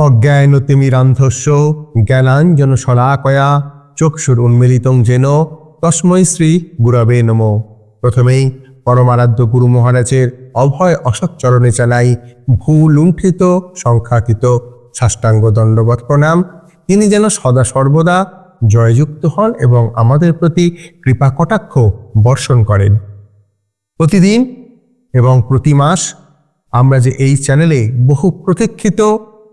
অজ্ঞানতিমিরান্ধস্য জ্ঞানাঞ্জন শলাকয়া, চক্ষুর উন্মিলিতং যেন, তস্মৈ শ্রী গুরবে নম। প্রথমেই পরমারাধ্য গুরু মহারাজের অভয় অসৎ চরণে চালাই ভূলুণ্ঠিত, সংখ্যাকৃত, সাষ্টাঙ্গ দণ্ডবত প্রণাম। তিনি যেন সদা সর্বদা জয়যুক্ত হন এবং আমাদের প্রতি কৃপা কটাক্ষ বর্ষণ করেন। প্রতিদিন এবং প্রতি মাস আমরা যে এই চ্যানেলে বহু প্রতীক্ষিত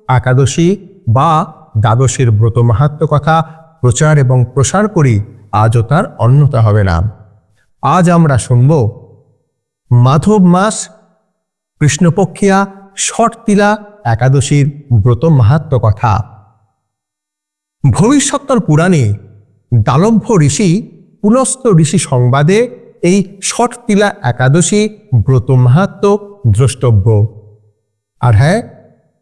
একাদশী বা দ্বাদশীর ব্রত মাহাত্ম কথা প্রচার এবং প্রসার করি, আজও তার অন্যতা হবে না। আজ আমরা শুনব, মাধব মাস, কৃষ্ণপক্ষিয়া ষটতিলা একাদশীর ব্রত মাহাত্ম কথা। ভবিষ্যত্তর পুরাণে দালভ্য ঋষি পুলস্ত ঋষি সংবাদে এই ষটতিলা একাদশী ব্রত মাহাত্ম দ্রষ্টব্য। আর হ্যাঁ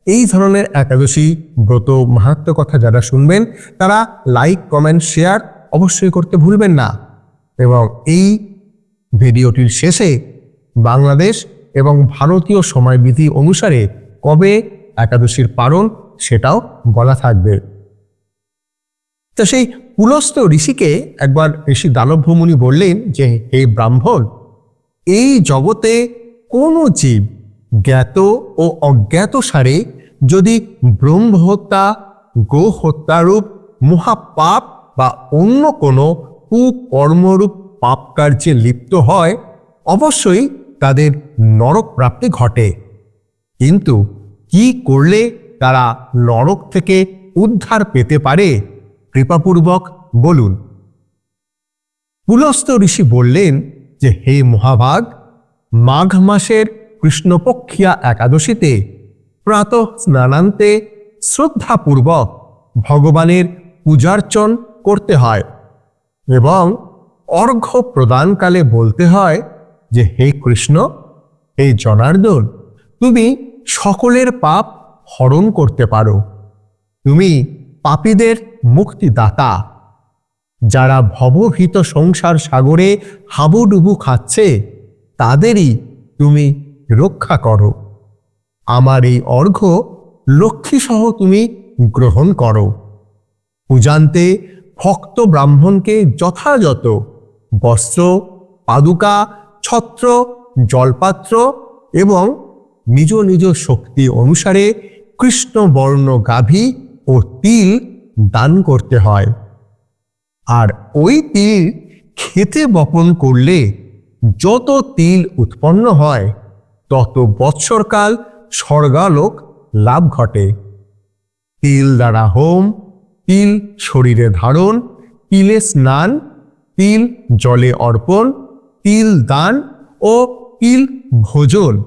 এই ধরনের একাদশী ব্রত মাহাত্ম কথা যারা শুনবেন, তারা লাইক কমেন্ট শেয়ার অবশ্যই করতে ভুলবেন না। এবং এই ভিডিওটির শেষে বাংলাদেশ এবং ভারতীয় সময়বিধি অনুসারে কবে একাদশীর পারণ সেটাও বলা থাকবে। তো সেই পুলস্ত ঋষিকে একবার ঋষি দানব বললেন যে, হে ব্রাহ্মণ, এই জগতে কোনো জীব জ্ঞাত ও অজ্ঞাত সারে যদি ব্রহ্ম হত্যা গো হত্যারূপ মহাপাপ বা অন্য কোনো কুকর্মরূপ পাপ কার্যে লিপ্ত হয়, অবশ্যই তাদের নরক প্রাপ্তি ঘটে। কিন্তু কি করলে তারা নরক থেকে উদ্ধার পেতে পারে? কৃপাপূর্বক বলুন। পুলস্ত ঋষি বললেন যে, হে মহাভাগ, মাঘ মাসের কৃষ্ণপক্ষিয়া একাদশীতে প্রাত স্নানান্তে শ্রদ্ধাপূর্বক ভগবানের পূজার্চন করতে হয় এবং অর্ঘ্য প্রদানকালে বলতে হয় যে, হে কৃষ্ণ, হে জনার্দন, তুমি সকলের পাপ হরণ করতে পারো। তুমি পাপীদের মুক্তিদাতা। যারা ভবভীত সংসার সাগরে হাবুডুবু খাচ্ছে, তাদেরই তুমি রক্ষা করো। আমার এই অর্ঘ্য লক্ষ্মীসহ তুমি গ্রহণ করো। পূজান্তে ভক্ত ব্রাহ্মণকে যথাযথ বস্ত্র, পাদুকা, ছত্র, জলপাত্র এবং নিজ নিজ শক্তি অনুসারে কৃষ্ণবর্ণ গাভী ও তিল দান করতে হয়। আর ওই তিল খেতে বপন করলে যত তিল উৎপন্ন হয়, তত বৎসরকাল স্বর্গালোক লাভ ঘটে। তিল দ্বারা হোম, তিল শরীরে ধারণ, তিলে স্নান, তিল জলে অর্পণ, তিল দান ও তিল ভোজন।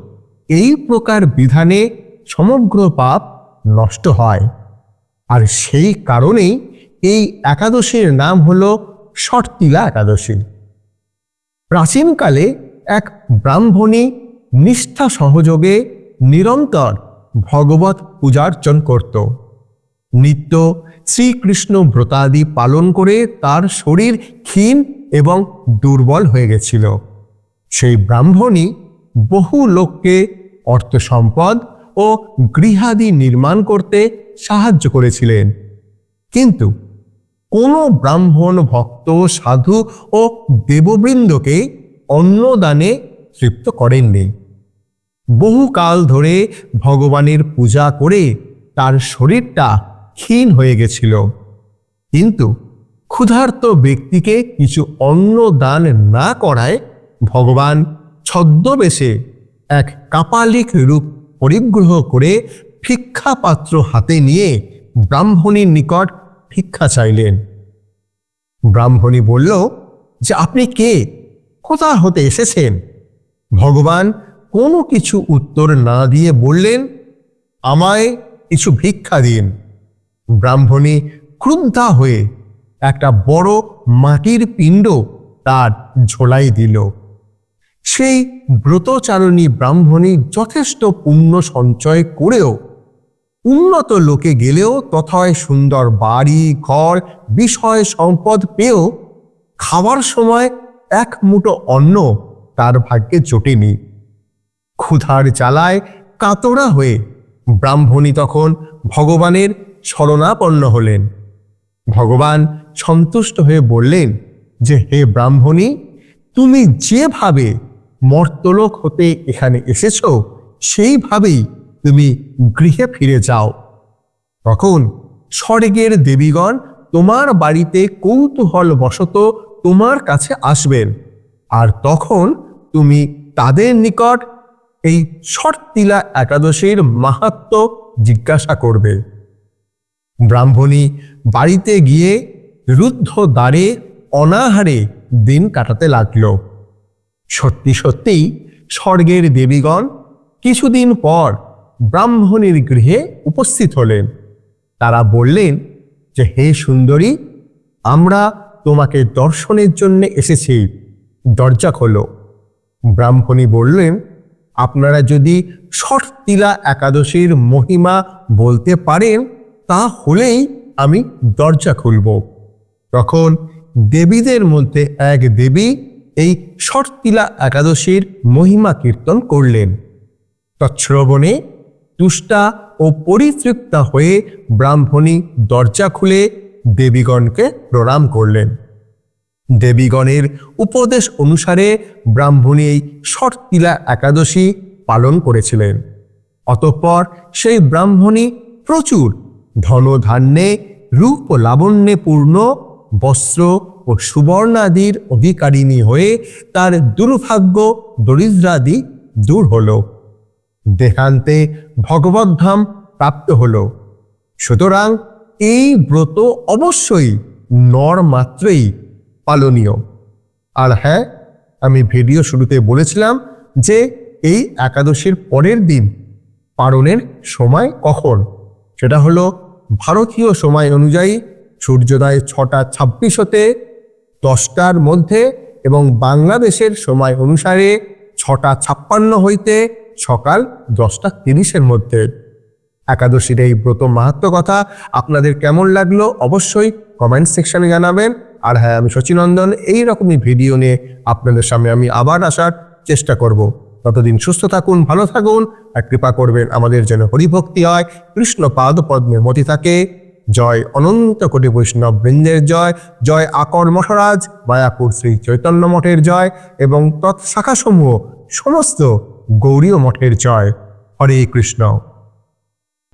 এই প্রকার বিধানে সমগ্র পাপ নষ্ট হয়। আর সেই কারণেই এই একাদশীর নাম হল ষটতিলা একাদশী। প্রাচীনকালে এক ব্রাহ্মণী নিষ্ঠা সহযোগে নিরন্তর ভগবত পূজার্চন করত। নিত্য শ্রীকৃষ্ণ ব্রতাদি পালন করে তার শরীর ক্ষীণ এবং দুর্বল হয়ে গেছিল। সেই ব্রাহ্মণী বহু লোককে অর্থ সম্পদ ও গৃহাদি নির্মাণ করতে সাহায্য করেছিলেন। কিন্তু কোনো ব্রাহ্মণ ভক্ত, সাধু ও দেববৃন্দকে অন্নদানে তৃপ্ত করেননি। বহুকাল ধরে ভগবানের পূজা করে তার শরীরটা ক্ষীণ হয়ে গেছিল। কিন্তু ক্ষুধার্ত ব্যক্তিকে কিছু অন্ন দান না করায় ভগবান ছদ্মবেশে এক কাপালিক রূপ পরিগ্রহ করে ভিক্ষা পাত্র হাতে নিয়ে ব্রাহ্মণীর নিকট ভিক্ষা চাইলেন। ব্রাহ্মণী বলল, যে আপনি কে? কোথা হতে এসেছেন? ভগবান কোনো কিছু উত্তর না দিয়ে বললেন, আমায় কিছু ভিক্ষা দিন। ব্রাহ্মণী ক্রুদ্ধা হয়ে একটা বড় মাটির পিণ্ড তার ঝোলাই দিল। সেই ব্রতচারণী ব্রাহ্মণী যথেষ্ট পুণ্য সঞ্চয় করেও উন্নত লোকে গেলেও তথায় সুন্দর বাড়ি, ঘর, বিষয়, সম্পদ পেয়েও খাওয়ার সময় এক মুঠো অন্ন তার ভাগ্যে জোটেনি। ক্ষুধার জ্বালায় কাতরা হয়ে ব্রাহ্মণী তখন ভগবানের শরণাপন্ন হলেন। ভগবান সন্তুষ্ট হয়ে বললেন, যে হে ব্রাহ্মণী, তুমি যেভাবে মর্তলোক হতে এখানে এসেছ, সেইভাবেই তুমি গৃহে ফিরে যাও। তখন স্বর্গের দেবীগণ তোমার বাড়িতে কৌতূহল বশত তোমার কাছে আসবেন। আর তখন তুমি তাদের নিকট এই শর্তিলা একাদশীর মাহাত্ম জিজ্ঞাসা করবে। ব্রাহ্মণী বাড়িতে গিয়ে রুদ্ধ দ্বারে অনাহারে দিন কাটাতে লাগল। সত্যি সত্যিই স্বর্গের দেবীগণ কিছুদিন পর ব্রাহ্মণীর গৃহে উপস্থিত হলেন। তারা বললেন যে, হে সুন্দরী, আমরা তোমাকে দর্শনের জন্য এসেছি। দরজা খোলো। ব্রাহ্মণী বললেন আপনারা যদি ষটতিলা একাদশীর মহিমা বলতে পারেন তা হলেই আমি দরজা খুলব। তখন দেবীদের মধ্যে এক দেবী এই ষটতিলা একাদশীর মহিমা কীর্তন করলেন। তৎশ্রবণে তুষ্টা ও পরিতৃপ্তা হয়ে ব্রাহ্মণী দরজা খুলে দেবীগণকে প্রণাম করলেন। দেবীগণের উপদেশ অনুসারে ব্রাহ্মণী এই শর্তিলা একাদশী পালন করেছিলেন। অতঃপর সেই ব্রাহ্মণী প্রচুর ধনধান্যে, রূপ ও লাবণ্যে পূর্ণ, বস্ত্র ও সুবর্ণাদির অধিকারিণী হয়ে তার দুর্ভাগ্য দরিদ্রাদি দূর হল। দেহান্তে ভগবদ্ধাম প্রাপ্ত হল। সুতরাং এই ব্রত অবশ্যই নর মাত্রই পালনীয়। আর হ্যাঁ আমি ভিডিও শুরুতে বলেছিলাম যে এই একাদশীর পরের দিন পালনের সময় কখন? সেটা হলো ভারতীয় সময় অনুযায়ী সূর্যোদয় ছটা ছাব্বিশ হতে দশটার মধ্যে এবং বাংলাদেশের সময় অনুসারে ছটা ছাপ্পান্ন হইতে সকাল দশটা তিরিশের মধ্যে। একাদশীর এই ব্রত মাহাত্ম কথা আপনাদের কেমন লাগল অবশ্যই কমেন্ট সেকশনে জানাবেন। আর হ্যাঁ আমি সচিনন্দন এই রকমই ভিডিও নিয়ে আপনাদের সামনে আমি আবার আসার চেষ্টা করব। ততদিন সুস্থ থাকুন, ভালো থাকুন আর কৃপা করবেন আমাদের যেন হরিভক্তি হয়। কৃষ্ণ পাদ পদ্মে মতি থাকে। জয় অনন্ত কোটি বৈষ্ণব বৃন্দের জয়। জয় আকর মঠরাজ মায়াপুর শ্রী চৈতন্য মঠের জয় এবং তৎশাখাসমূহ সমস্ত গৌরীয় মঠের জয়। হরে কৃষ্ণ।